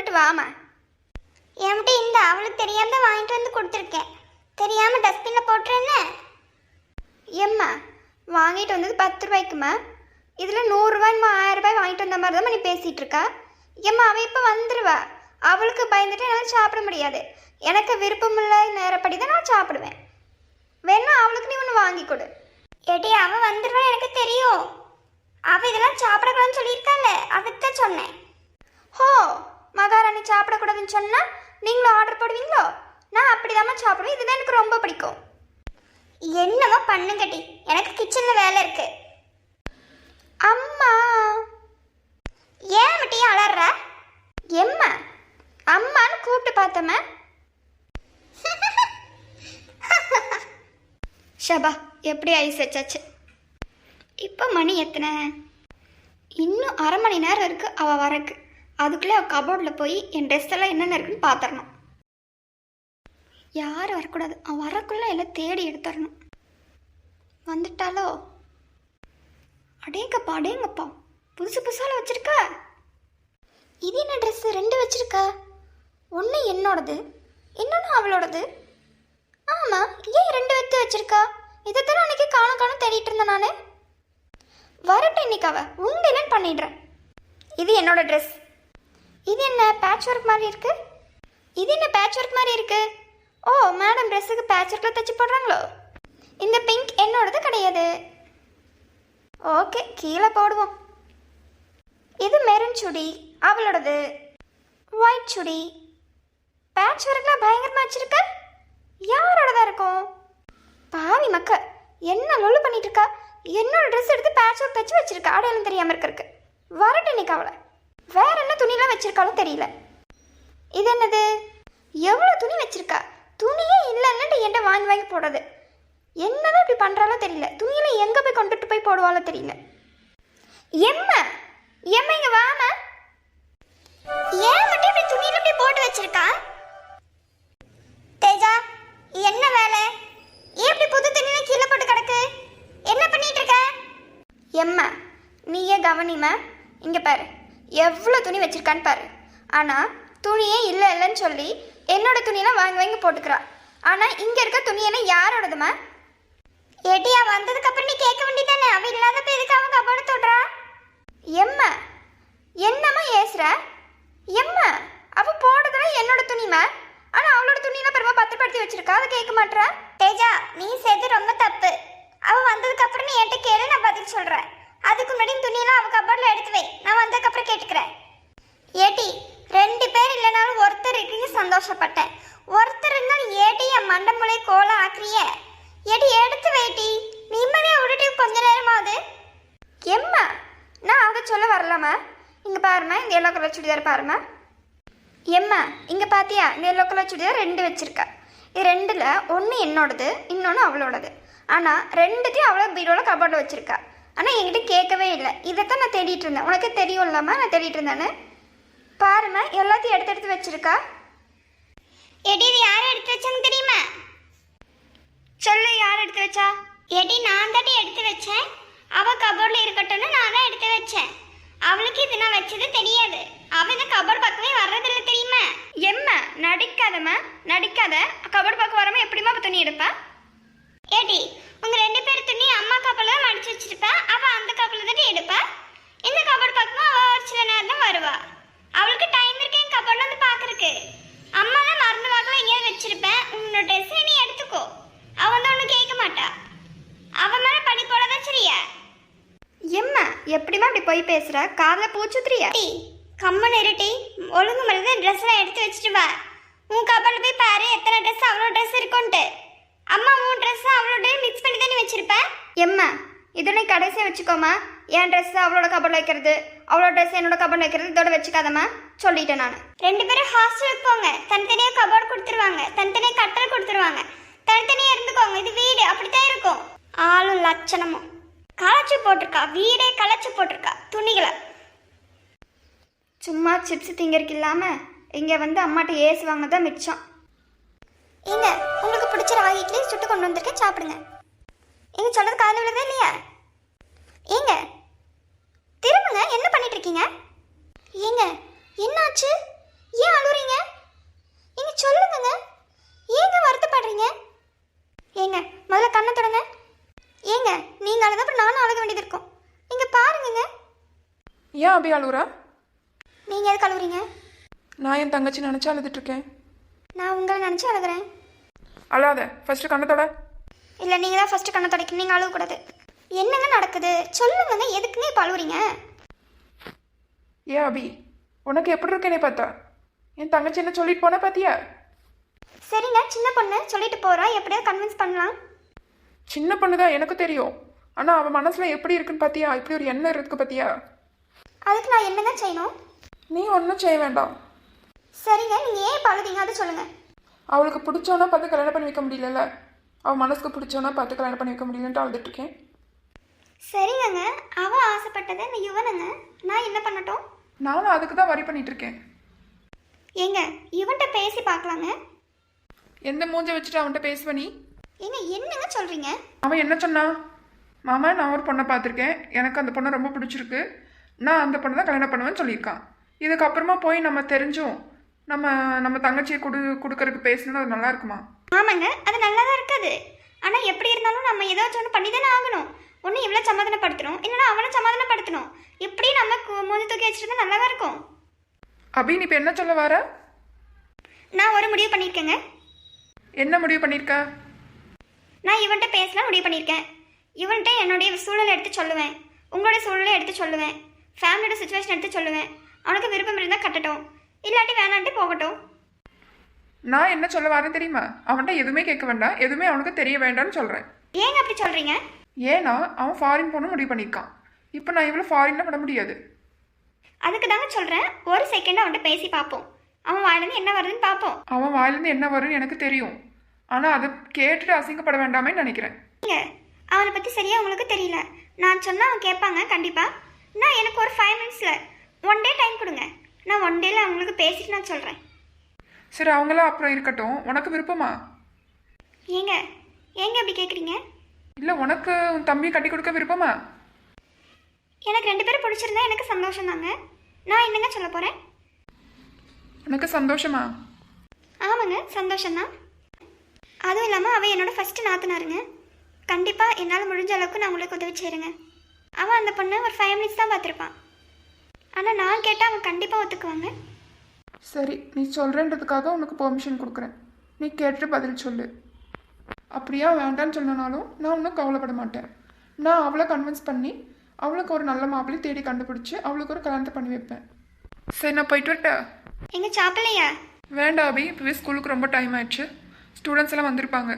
கொண்டுட்டு வாமா. என்கிட்ட இந்த அவளுக்கு தெரியாம தான் வாங்கிட்டு வந்து கொடுத்துருக்கேன். தெரியாம டஸ்ட்பின்ல போட்டுருன்னு எம்மா வாங்கிட்டு வந்தது பத்து ரூபாய்க்குமா? இதில் நூறுரூவாய்மா ஆயிரம் வாங்கிட்டு வந்த மாதிரி தான் நீ பேசிகிட்டு இருக்கா? எம்மா அவள் இப்போ வந்துடுவா அவளுக்கு பயந்துட்டு என்னால் சாப்பிட முடியாது. எனக்கு விருப்பமில்ல நேரப்படி தான் நான் சாப்பிடுவேன். வேணா அவளுக்கு நீ ஒன்று வாங்கி கொடு. ஏடி அவள் வந்துடுவா எனக்கு தெரியும். அவள் இதெல்லாம் சாப்பிடக்கூடாதுன்னு சொல்லியிருக்காள் அதுக்கு தான் சொன்னேன். ஹோ மகாராணி சாப்பிடக்கூடாதுன்னு சொன்னால் நீங்களும் ஆர்டர் போடுவீங்களோ? நான் அப்படிதாம்மா சாப்பிடுவேன். இதுதான் எனக்கு ரொம்ப பிடிக்கும். என்னமோ பண்ணுங்கடி எனக்கு கிச்சனில் வேலை இருக்கு. அம்மா. ஏன் மட்டும் அலற எம்மா? அம்மான்னு கூப்பிட்டு பார்த்தம்மா. ஷபா எப்படி ஐஸ் வச்சாச்சு? இப்போ மணி எத்தனை? இன்னும் அரை மணி நேரம் இருக்கு. அவ வரக்கு. அதுக்குள்ளே அவள் கபோர்டில் போய் என் ட்ரெஸ் எல்லாம் என்னென்ன இருக்குன்னு பார்த்துடணும் யாரும் வரக்கூடாது. அவன் வரக்குள்ள எல்லாம் தேடி எடுத்துடணும். வந்துட்டாலோ அடேங்கப்பா அடேங்கப்பா. புதுசு புதுசால வச்சுருக்க? இது என்ன ட்ரெஸ்ஸு ரெண்டு வச்சுருக்க? ஒன்று என்னோடது இன்னொன்று அவளோடது. ஆமாம் ஏன் ரெண்டு வைத்து வச்சுருக்கா? இதை தான் அன்னைக்கு காணும் காணும் தேடிட்டு இருந்தேன் நான். வரட்டும் இன்னைக்கு அவள் அவ என்னன்னு பண்ணிடுறேன். இது என்னோட ட்ரெஸ் இது என்ன பேட்ச் ஒர்க் மாதிரி இருக்கு? இது என்ன பேட்ச் ஒர்க் மாதிரி இருக்கு? ஓ மேடம் ட்ரெஸ்ஸுக்கு பேட்ச் ஒர்க்கில் தைச்சி போடுறாங்களோ? இந்த பிங்க் என்னோடது கிடையாது. ஓகே கீழே போடுவோம். இது மெரூன் சுடி அவளோடது. ஒயிட் சுடி. பேட்ச் ஒர்க்கில் பயங்கரமாக வச்சிருக்க? யாரோடதா இருக்கும்? பாவி மக்க என்ன லொல்லு பண்ணிட்டு இருக்கா? என்னோட ட்ரெஸ் எடுத்து பேட்ச் ஒர்க் தச்சு வச்சிருக்கா. அடையாளம் தெரியாமல் இருக்கிறதுக்கு. வரட்டு இன்னைக்கு அவளை. வேற என்ன துணியெல்லாம் வச்சிருக்காலும் தெரியல. இது என்னது? எவ்வளோ துணி வச்சிருக்கா? துணியே இல்லைன்னு என்கிட்ட வாங்கி வாங்கி போடுறது. என்னதான் இப்படி பண்ணுறாலோ தெரியல. துணியெல்லாம் எங்கே போய் கொண்டுட்டு போய் போடுவாலோ தெரியல. எம்ம? எம்ம இங்கே வாம ஏன் மட்டும் இப்படி துணியில் இப்படி போட்டு வச்சிருக்கா? தேஜா என்ன வேலை? ஏன் இப்படி புது துணியில கீழே போட்டு கிடக்கு? என்ன பண்ணிட்டு இருக்க? எம்மா நீயே கவனிமா இங்கே பாரு. எவ்வளோ துணி வச்சிருக்கான்னு பாரு. ஆனா துணியே இல்லை இல்லைன்னு சொல்லி என்னோட துணியெல்லாம் வாங்கி வாங்கி போட்டுக்கிறா. ஆனா இங்க இருக்க துணியெல்லாம் யாரோடதுமா? ஏட்டியா வந்ததுக்கு அப்புறம் நீ கேட்க வேண்டியதானே? அவ இல்லாதப்ப எதுக்கு அவன் கபோட தொடுறா? எம்மா என்னம்மா ஏசுற? எம்மா அவ போடுறதுலாம் என்னோட துணிமா ஆனா அவளோட துணியெல்லாம் பெருமா பத்திரப்படுத்தி வச்சிருக்கா. அதை கேட்க மாட்றா. தேஜா நீ செய்து ரொம்ப தப்பு. அவ வந்ததுக்கு அப்புறம் நீ என்கிட்ட கேளு நான் பதில் சொல்றேன் அதுக்கு முன்னாடி இந்த துணியெல்லாம் அவ கபோர்ட்ல எடுத்து வை அப்புறம் கேட்டுக்கிறேன் ஏட்டி ரெண்டு பேர் இல்லைனாலும் ஒருத்தர் இருக்கீங்க சந்தோஷப்பட்டேன். ஒருத்தர் இருந்தாலும் ஏட்டி என் மண்டமுலை கோலம் ஆக்குறிய? ஏட்டி எடுத்து வைட்டி நிம்மதியாக விட்டுட்டு கொஞ்ச நேரமாவது. எம்மா நான் அவங்க சொல்ல வரலாமா? இங்க பாருமா இந்த எல்லோ கலர் சுடிதார் பாருமா. எம்மா இங்க பார்த்தியா இந்த எல்லோ கலர் சுடிதார் ரெண்டு வச்சிருக்கா. இது ரெண்டில் ஒன்று என்னோடது இன்னொன்று அவளோடது. ஆனா ரெண்டுத்தையும் அவ்வளோ பீரோவில் கபோர்டில் வச்சிருக்கா. ஆனா என்கிட்ட கேட்கவே இல்லை. இதைத்தான் நான் தேடிட்டு இருந்தேன். உனக்கு தெரியும் இல்லாம நான் தேடிட்டு இருந்தேன்னு. பாருமா எல்லாத்தையும் எடுத்து எடுத்து வச்சிருக்கா? எடி இது யார் எடுத்து வச்சாங்க தெரியுமா? சொல்லு யார் எடுத்து வச்சா? எடி நான் தாண்டி எடுத்து வச்சேன். அவ கபோர்ட்ல இருக்கட்டும்னு நான் தான் எடுத்து வச்சேன். அவளுக்கு இது நான் வச்சது தெரியாது. அவ இந்த கபோர்ட் பக்கமே வர்றதில்ல தெரியுமா? எம்மா நடிக்காதம்மா நடிக்காத. கபோர்ட் பக்கம் வராம எப்படிமா துணி எடுப்பா? ஏடி உங்க ரெண்டு பேர் துணி அம்மா கப்பல தான் மடிச்சு வச்சிருப்பா. அவ அந்த கப்பல தான் எடுப்பா. இந்த கபோர்ட் பக்கமா அவ ஒரு சில நேரம் தான் வருவா. அவளுக்கு டைம் இருக்கு என் கபோர்ட்ல வந்து பாக்குறதுக்கு. அம்மா தான் மறந்து வாக்கல எங்கேயாவது வச்சிருப்பேன் உன்னோட ட்ரெஸ் நீ எடுத்துக்கோ. அவ வந்து ஒன்றும் கேட்க மாட்டா. அவ மேல படி போலதான் சரியா? எம்மா எப்படிமா இப்படி போய் பேசுற? காதுல பூச்சுத்திரியா கம்மன் இருட்டி ஒழுங்கு மருந்து ட்ரெஸ் எல்லாம் எடுத்து வச்சுட்டு வா. உன் கப்பல்ல போய் பாரு எத்தனை ட்ரெஸ் அவ்வளோ ட்ரெஸ் இருக்கும்ட்டு அம்மா உன் ட்ரெஸ் அவளோட மிக்ஸ் பண்ணி தானே வச்சிருப்ப எம்மா இதனை கடைசியாக வச்சுக்கோமா என் ட்ரெஸ் அவளோட கபடில் வைக்கிறது அவளோட ட்ரெஸ் என்னோட கபடில் வைக்கிறது இதோட வச்சுக்காதம்மா. சொல்லிட்டேன் நான். ரெண்டு பேரும் ஹாஸ்டலுக்கு போங்க. தனித்தனியாக கபோர்ட் கொடுத்துருவாங்க. தனித்தனியாக கட்டல் கொடுத்துருவாங்க. தனித்தனியாக இருந்துக்கோங்க. இது வீடு. அப்படித்தான் இருக்கும். ஆளும் லட்சணமும். களைச்சு போட்டிருக்கா. வீடே களைச்சு போட்டிருக்கா. துணிகளை. சும்மா சிப்ஸ் திங்கறதுக்கு இல்லாமல் இங்கே வந்து அம்மாட்ட ஏசுவாங்க தான் மிச்சம். ஏங்க உங்களுக்கு பிடிச்ச ராகி இட்லி சுட்டு கொண்டு வந்திருக்கேன். சாப்பிடுங்க. ஏங்க சொல்றது காலையில் விழுதே இல்லையா? ஏங்க திரும்புங்க என்ன பண்ணிட்டு இருக்கீங்க ஏங்க என்னாச்சு? ஏன் அழுறீங்க நீங்க சொல்லுங்கங்க. ஏங்க வருத்தப்படுறீங்க? ஏங்க முதல்ல கண்ணை தொடங்க. ஏங்க நீங்க அழுத அப்புறம் நானும் அழுக வேண்டியது இருக்கும். நீங்க பாருங்கங்க. ஏன் அபி அழுகுறா நீங்க எதுக்கு அழுகுறீங்க நான் என் தங்கச்சி நினச்சி அழுதுட்டு இருக்கேன். நான் உங்களை நினச்சி அழுகுறேன். அழாத ஃபர்ஸ்ட் கண்ணத்தோட இல்லை நீங்கள் தான் ஃபஸ்ட்டு கண்ணை தொடக்கணும் நீங்கள் அழுகக்கூடாது என்னங்க நடக்குது? சொல்லுங்கங்க எதுக்குங்க இப்போ அழுகுறீங்க ஏன் அபி உனக்கு எப்படி இருக்கேனே பார்த்தா? என் தங்கச்சி என்ன சொல்லிட்டு போனா பாத்தியா? சரிங்க சின்ன பொண்ணு சொல்லிட்டு போகிறா எப்படியாவது கன்வின்ஸ் பண்ணலாம். சின்ன பொண்ணு தான் எனக்கு தெரியும். ஆனால் அவன் மனசுல எப்படி இருக்குன்னு பாத்தியா? இப்படி ஒரு எண்ணம் இருக்கு பாத்தியா? அதுக்கு நான் என்னங்க செய்யணும்? நீ ஒன்றும் செய்ய வேண்டாம். சரிங்க நீங்கள் ஏன் இப்போ அழுதீங்க? அதை சொல்லுங்கள் அவளுக்கு பிடிச்சவனா பார்த்து கல்யாணம் பண்ணி வைக்க முடியலல்ல? அவன் மனசுக்கு பிடிச்சவனா பார்த்து கல்யாணம் பண்ணி வைக்க முடியலன்ட்டு அழுதுட்டு இருக்கேன் சரிங்கங்க அவள் ஆசைப்பட்டது இந்த யுவனுங்க நான் என்ன பண்ணட்டும்? நானும் அதுக்கு தான் வரி பண்ணிட்டு இருக்கேன் ஏங்க இவன்கிட்ட பேசி பார்க்கலாங்க? எந்த மூஞ்ச வச்சுட்டு அவன்கிட்ட பேசுவ நீ? ஏங்க என்னங்க சொல்கிறீங்க அவன் என்ன சொன்னான் மாமா நான் ஒரு பொண்ணை பார்த்துருக்கேன். எனக்கு அந்த பொண்ணை ரொம்ப பிடிச்சிருக்கு. நான் அந்த பொண்ணை தான் கல்யாணம் பண்ணுவேன்னு சொல்லியிருக்கான். இதுக்கப்புறமா போய் நம்ம தெரிஞ்சும் நம்ம நம்ம தங்கச்சியை கொடு கொடுக்கறதுக்கு பேசணும்னு அது நல்லா இருக்குமா ஆமாங்க அது நல்லா தான் இருக்காது. ஆனால் எப்படி இருந்தாலும் நம்ம ஏதாச்சும் ஒன்று பண்ணி தானே ஆகணும். ஒன்று இவ்வளோ சமாதானப்படுத்தணும் இல்லைன்னா அவனை சமாதானப்படுத்தணும். இப்படி நம்ம கு- மூஞ்சி தூக்கி வச்சுருந்தா நல்லா தான் இருக்கும். அபி நீ இப்போ என்ன சொல்ல வர? நான் ஒரு முடிவு பண்ணியிருக்கேங்க. என்ன முடிவு பண்ணியிருக்க? நான் இவன்கிட்ட பேசலாம் முடிவு பண்ணியிருக்கேன். இவன்கிட்ட என்னுடைய சூழலை எடுத்து சொல்லுவேன். உங்களோட சூழலை எடுத்து சொல்லுவேன். ஃபேமிலியோட சுச்சுவேஷன் எடுத்து சொல்லுவேன். அவனுக்கு விருப்பம் இருந்தால் கட்டட்டும். இல்லாட்டி வேணான்ட்டு போகட்டும். நான் என்ன சொல்ல வரேன் தெரியுமா? அவன்கிட்ட எதுவுமே கேட்க வேண்டாம். எதுவுமே அவனுக்கு தெரிய வேண்டாம்னு சொல்கிறேன் ஏங்க அப்படி சொல்கிறீங்க ஏன்னா அவன் ஃபாரின் போகணும் முடிவு பண்ணியிருக்கான். இப்போ நான் இவ்வளோ ஃபாரினில் பண்ண முடியாது. அதுக்கு தாங்க சொல்கிறேன் ஒரு செகண்ட் அவன்கிட்ட பேசி பார்ப்போம். அவன் வாயிலேருந்து என்ன வருதுன்னு பார்ப்போம். அவன் வாயிலேருந்து என்ன வரும்னு எனக்கு தெரியும். ஆனால் அதை கேட்டுட்டு அசிங்கப்பட வேண்டாமே நினைக்கிறேன். ஏங்க அவனை பற்றி சரியாக உங்களுக்கு தெரியல. நான் சொன்னால் அவன் கேட்பாங்க கண்டிப்பாக நான் எனக்கு ஒரு ஃபைவ் மினிட்ஸில் ஒன் டே டைம் கொடுங்க. நான் ஒன் டேயில் அவங்களுக்கு பேசிட்டு நான் சொல்கிறேன் சரி அவங்களாம் அப்புறம் இருக்கட்டும். உனக்கு விருப்பமா? ஏங்க ஏங்க அப்படி கேட்குறீங்க இல்லை உனக்கு உன் தம்பி கட்டி கொடுக்க விருப்பமா? எனக்கு ரெண்டு பேரும் பிடிச்சிருந்தா எனக்கு சந்தோஷம் தாங்க நான் என்னங்க சொல்ல போகிறேன் உனக்கு சந்தோஷமா? ஆமாங்க சந்தோஷம்தான். அதுவும் இல்லாமல் அவள் என்னோட ஃபஸ்ட்டு நாத்தனாருங்க. கண்டிப்பாக என்னால் முடிஞ்ச அளவுக்கு நான் உங்களுக்கு உதவி செய்கிறேங்க அவன் அந்த பொண்ணை ஒரு ஃபைவ் மினிட்ஸ் தான் பார்த்துருப்பான் ஆனால் நான் கேட்டால் அவன் கண்டிப்பாக ஒத்துக்குவாங்க. சரி நீ சொல்கிறன்றதுக்காக உனக்கு பெர்மிஷன் கொடுக்குறேன். நீ கேட்டுட்டு பதில் சொல்லு. அப்படியா வேண்டான்னு சொன்னனாலும் நான் ஒன்றும் கவலைப்பட மாட்டேன். நான் அவளை கன்வின்ஸ் பண்ணி அவளுக்கு ஒரு நல்ல மாப்பிள்ளை தேடி கண்டுபிடிச்சி அவளுக்கு ஒரு கல்யாணத்தை பண்ணி வைப்பேன். சரி நான் போயிட்டு வரட்டா? எங்கள் சாப்பிடலையா? வேண்டாம் அபி இப்போவே ஸ்கூலுக்கு ரொம்ப டைம் ஆயிடுச்சு. ஸ்டூடெண்ட்ஸ் எல்லாம் வந்திருப்பாங்க.